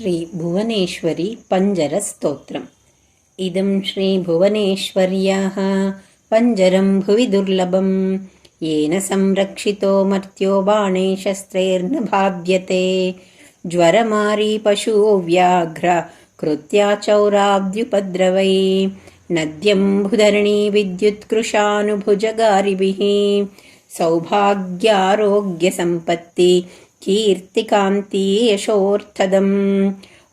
श्रीभुवनेश्वरी पञ्जरस्तोत्रम्। इदं श्रीभुवनेश्वर्याः पञ्जरं भुवि दुर्लभम्। येन संरक्षितो मर्त्यो बाणे शस्त्रैर्न भाव्यते व्याघ्र कृत्या चौराब्द्युपद्रवै। नद्यम्बुधरणी विद्युत्कृशानुभुजगारिभिः सौभाग्यारोग्यसम्पत्ति कीर्तिकान्ती यशोऽर्थदम्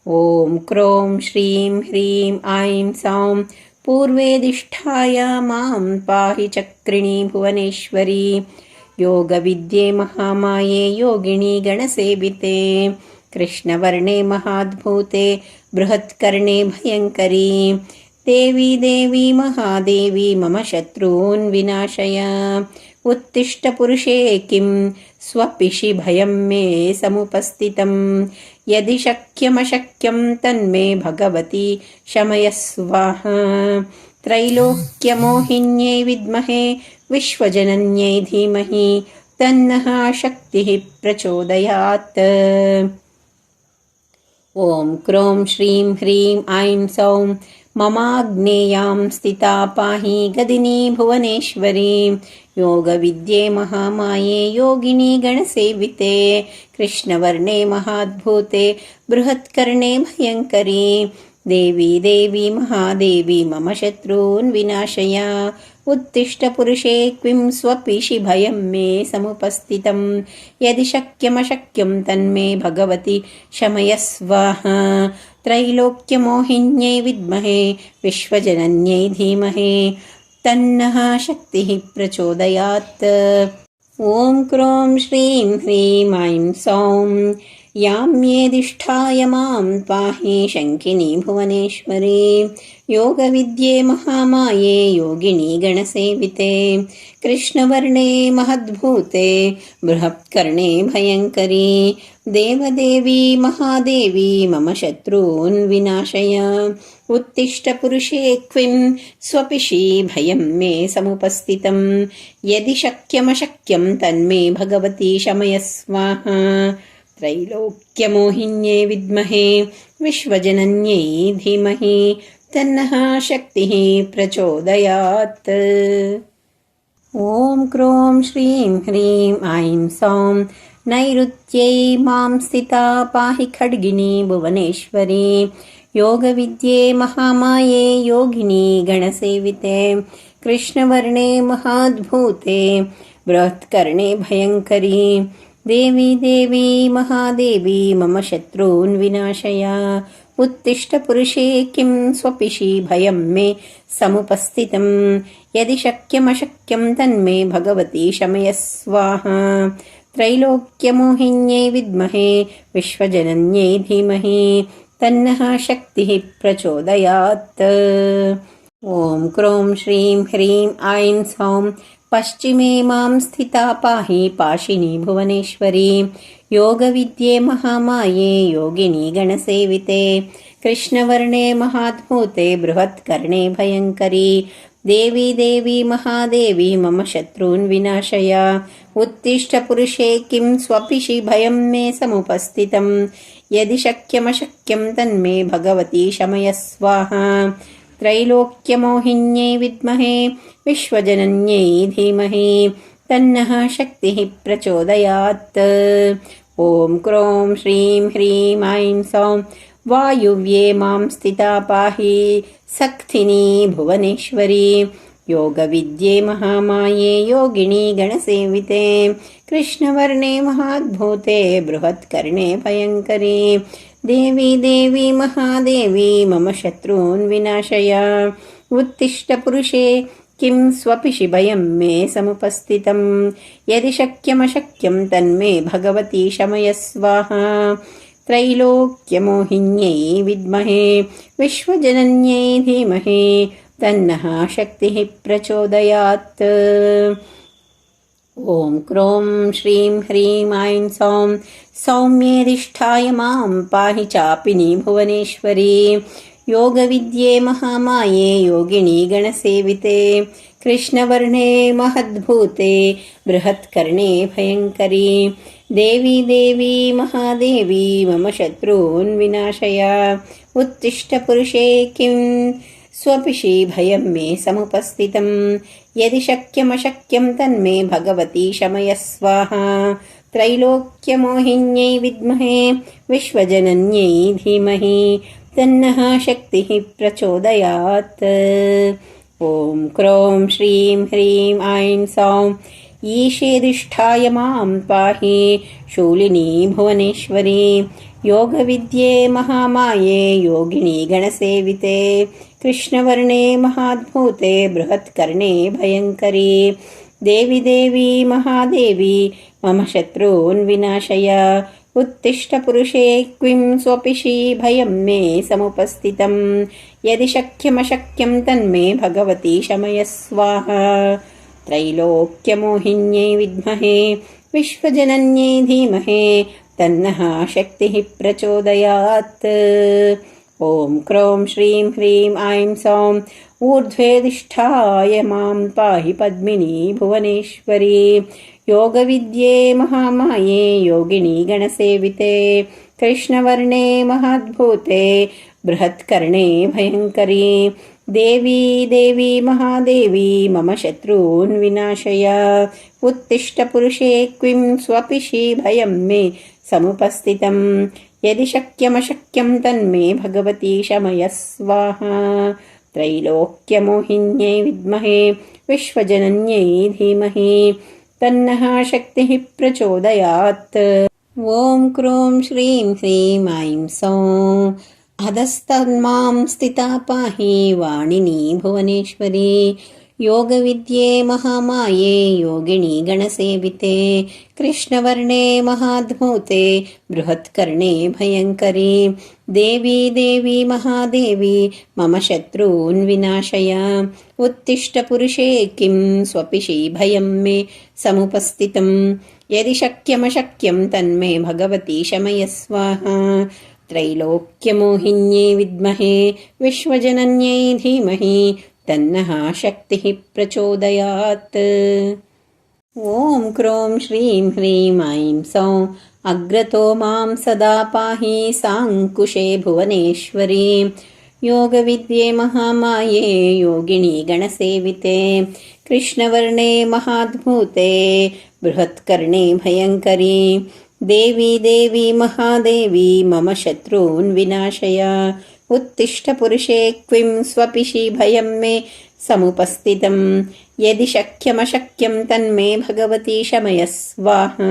ॐ क्रों श्रीं ह्रीं ऐं सौं पूर्वेदिष्ठाय मां पाहि चक्रिणी भुवनेश्वरी। योगविद्ये महामाये योगिनी गणसेविते। कृष्णवर्णे महाद्भूते बृहत्कर्णे भयङ्करी। देवी देवी महादेवी मम शत्रून् विनाशय उत्तिष्ठपुरुषे किं स्वपिषि भयं मे समुपस्थितं यदि शक्यमशक्यं तन्मे भगवती शमयस्वाः। त्रैलोक्यमोहिन्यै विद्महे, विश्वजनन्यै धीमहि, तन्नः शक्तिः प्रचोदयात्। ॐ क्रों श्रीं ह्रीं ऐं सौं ममाग्नेयां स्थिता पाहि गदिनी भुवनेश्वरी। योगविद्ये महामाये योगिनी गणसेविते। कृष्णवर्णे महाद्भूते बृहत्कर्णे भयङ्करी देवी देवी महादेवी मम शत्रून् विनाशया उत्तिष्ठपुरुषे क्विं स्वपिषि भयं मे समुपस्थितं। यदि शक्यमशक्यं तन्मे भगवति शमयस्वाः त्रैलोक्यमोहिन्यै विद्महे विश्वजनन्यै धीमहे तन्नः शक्तिः प्रचोदयात्। ॐ क्रों श्रीं ह्रीं ऐं सौं याम्येदिष्ठाय मां पाहि शङ्किनी भुवनेश्वरी। योगविद्ये महामाये योगिनी गणसेविते। कृष्णवर्णे महद्भूते बृहत्कर्णे भयङ्करी। देवदेवी महादेवी मम शत्रून् विनाशय। उत्तिष्ठपुरुषे क्विं स्वपिषि भयं मे समुपस्थितं। यदि शक्यमशक्यं तन्मे भगवती शमय स्वाहा त्रैलोक्यमोहिन्ये विद्महे विश्वजनन्यै धीमहि तन्नः शक्तिः प्रचोदयात्। ॐ क्रों श्रीं ह्रीं ऐं सौं नैऋत्यै मां स्थिता पाहि खड्गिनी भुवनेश्वरी योगविद्ये महामाये योगिनी गणसेविते कृष्णवर्णे महाद्भूते बृहत्कर्णे भयङ्करी देवी देवी महादेवी मम शत्रून् विनाशया उत्तिष्ठपुरुषे किं स्वपिषि भयं मे समुपस्थितं यदि शक्यमशक्यं तन्मे भगवती शमय स्वाहा त्रैलोक्यमोहिन्यै विद्महे विश्वजनन्यै धीमहि तन्नः शक्तिः प्रचोदयात् ॐ क्रों श्रीं ह्रीं ऐं सौं पश्चिमे मां स्थिता पाहि पाशिनी भुवनेश्वरी। योगविद्ये महामाये योगिनी गणसेविते। कृष्णवर्णे महाद्भूते बृहत्कर्णे भयङ्करी। देवी देवी महादेवी मम शत्रून् विनाशय। उत्तिष्ठपुरुषे किं स्वपिषि भयं मे समुपस्थितं। यदि शक्यमशक्यं तन्मे भगवती शमय स्वाहा त्रैलोक्यमोहिन्यै विद्महे विश्वजनन्यै धीमहि तन्नः शक्तिः प्रचोदयात्। ॐ क्रों श्रीं ह्रीं ऐं सौं वायुव्ये मां स्थिता पाहि सक्थिनी भुवनेश्वरी योगविद्ये महामाये योगिनी गणसेविते कृष्णवर्णे महाद्भूते बृहत्कर्णे भयङ्करी देवी देवी महादेवी, मम शत्रून् विनाशय। उत्तिष्ठपुरुषे किं स्वपिषि भयं मे समुपस्थितं यदि शक्यमशक्यं तन्मे भगवती शमय स्वाहा। त्रैलोक्यमोहिन्यै विद्महे, विश्वजनन्यै धीमहि, तन्नः शक्तिः प्रचोदयात्। ॐ क्रों श्रीं ह्रीं ऐं सौं सौम्येधिष्ठाय मां पाहि चापिनी भुवनेश्वरी। योगविद्ये महामाये योगिनी गणसेविते कृष्णवर्णे महद्भूते बृहत्कर्णे भयङ्करी। देवी देवी महादेवी मम शत्रून् विनाशय। उत्तिष्ठपुरुषे किं स्वपिषि भयं मे समुपस्थितं यदि शक्यमशक्यं तन्मे भगवती शमय स्वाहा। त्रैलोक्यमोहिन्यै विद्महे विश्वजनन्यै धीमहि। तन्नः शक्तिः प्रचोदयात्। ॐ क्रों श्रीं ह्रीं ऐं सौं। ईशेदिष्ठाय मां पाहि शूलिनी भुवनेश्वरी। योगविद्ये महामाये योगिनी गणसेविते कृष्णवर्णे महाद्भूते बृहत्कर्णे भयङ्करी। देवि देवी महादेवी मम शत्रून् विनाशय। उत्तिष्ठपुरुषे क्विं स्वपिषि भयं मे समुपस्थितं। यदि शक्यमशक्यं तन्मे भगवती शमय स्वाहा। त्रैलोक्यमोहिन्यै विद्महे विश्वजनन्यै धीमहे तन्नः शक्तिः प्रचोदयात् ॐ क्रों श्रीं ह्रीं ऐं सौं ऊर्ध्वेदिष्ठाय मां पाहि पद्मिनी भुवनेश्वरी। योगविद्ये महामाये योगिनी गणसेविते कृष्णवर्णे महाद्भूते बृहत्कर्णे भयङ्करी। देवी देवी महादेवी मम शत्रून् विनाशय। उत्तिष्ठपुरुषे क्विं स्वपिषि भयं मे समुपस्थितं यदि शक्यमशक्यं तन्मे भगवती शमय स्वाहा त्रैलोक्यमोहिन्यै विद्महे विश्वजनन्यै धीमहि तन्नः शक्तिः प्रचोदयात्। ॐ क्रों श्रीं ह्रीं ऐं सौं। अधस्तन्मां स्थिता पाहि वाणिनी भुवनेश्वरी योगविद्ये महामाये योगिनी गणसेविते कृष्णवर्णे महाद्भूते बृहत्कर्णे भयङ्करी देवी देवी महादेवी मम शत्रून् विनाशय। उत्तिष्ठपुरुषे किं स्वपिषि भयं मे समुपस्थितं? यदि शक्यमशक्यं तन्मे भगवती शमय स्वाहा त्रैलोक्यमोहिन्यै विद्महे विश्वजनन्यै धीमहि तन्नः शक्तिः प्रचोदयात्। ॐ क्रों श्रीं ह्रीं ऐं सौं अग्रतो मां सदा पाहि साङ्कुशे भुवनेश्वरी। योगविद्ये महामाये योगिनी गणसेविते कृष्णवर्णे महाद्भूते बृहत्कर्णे भयङ्करी। देवी देवी महादेवी मम शत्रून् विनाशय उत्तिष्ठपुरुषे क्विं स्वपिषि भयं मे समुपस्थितं यदि शक्यमशक्यं तन्मे भगवती शमय स्वाहा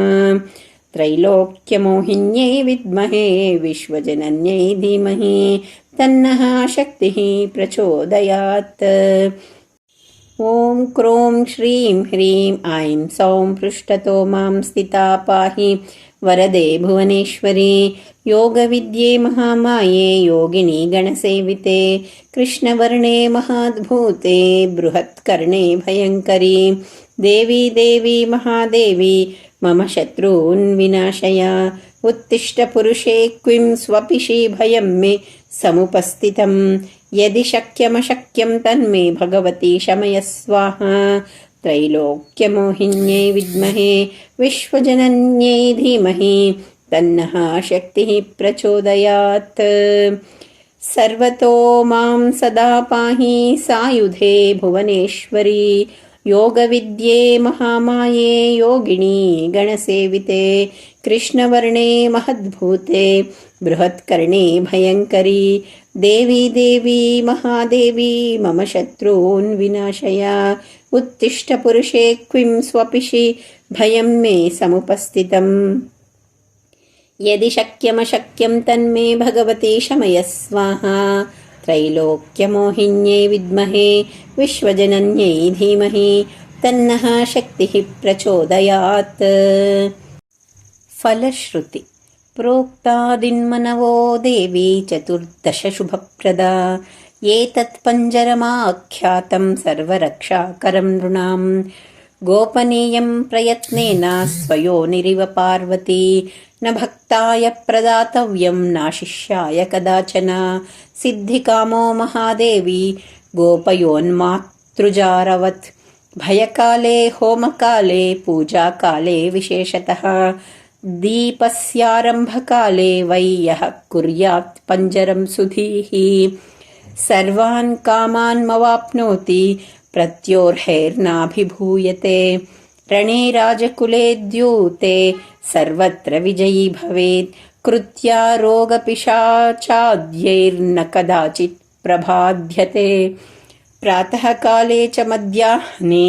त्रैलोक्यमोहिन्यै विद्महे विश्वजनन्यै धीमहि तन्नः शक्तिः प्रचोदयात्। ॐ क्रों श्रीं ह्रीं ऐं सौं पृष्ठतो मां स्थिता पाहि वरदे भुवनेश्वरी योगविद्ये महामाये योगिनी गणसेविते कृष्णवर्णे महाद्भूते बृहत्कर्णे भयङ्करी देवी देवी महादेवी मम शत्रून् विनाशय उत्तिष्ठपुरुषे क्विं स्वपिषि भयं मे समुपस्थितं यदि शक्यमशक्यं तन्मे भगवती शमय स्वाहा त्रैलोक्यमोहिन्यै विद्महे, विश्वजनन्यै धीमहि तन्नः शक्तिः प्रचोदयात्। सर्वतो माँ सदा पाहि सायुधे भुवनेश्वरी, योगविद्ये महामाये योगिनी, गणसेविते, कृष्णवर्णे महद्भूते, बृहत्कर्णे भयङ्करी देवी देवी महादेवी मम शत्रून् विनाशया। उत्तिष्ठपुरुषे क्विं स्वपिषि भयं मे समुपस्थितम्। यदि शक्यमशक्यं तन्मे भगवती शमय स्वाहा। त्रैलोक्यमोहिन्यै विद्महे विश्वजनन्यै धीमहि तन्नः शक्तिः प्रचोदयात्। फलश्रुति प्रोक्तादिन्मनवो देवी चतुर्दशशुभप्रदा एतत् पञ्जरमाख्यातं सर्वरक्षाकरं नृणां गोपनीयं प्रयत्नेन स्वयोनिरिव पार्वती न भक्ताय प्रदातव्यं नाशिष्याय कदाचन सिद्धिकामो महादेवी गोपयोन्मातृजारवत् भयकाले होमकाले पूजाकाले विशेषतः दीपस्यारम्भकाले वै यः कुर्यात् पञ्जरं सुधीः सर्वान् कामान्मवाप्नोति प्रत्योर्हैर्नाभिभूयते रणे राजकुले द्यूते सर्वत्र विजयी भवेत् कृत्या रोगपिशाचाद्यैर्न कदाचित् प्रबाध्यते प्रातःकाले च मध्याह्ने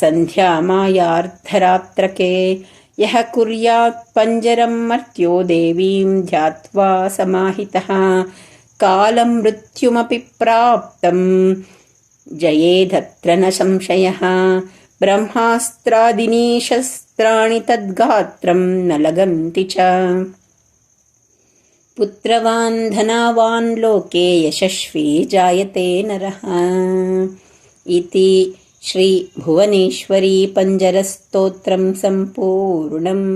सन्ध्यामायार्धरात्रके యః కుర్యాత్ పంజరం మర్త్యో దేవీం ధ్యాత్వా సమాహితః. కాలం మృత్యుమపి ప్రాప్తం. జయేదత్ర న సంశయः. బ్రహ్మాస్త్రాదినీ శస్త్రాణి తద్గాత్రం నలగంతి చ. పుత్రవాన్ ధనావాన్ లోకే యశస్వీ జాయతే నరః. इति श्रीभुवनेश्वरी पञ्जरस्तोत्रं सम्पूर्णम्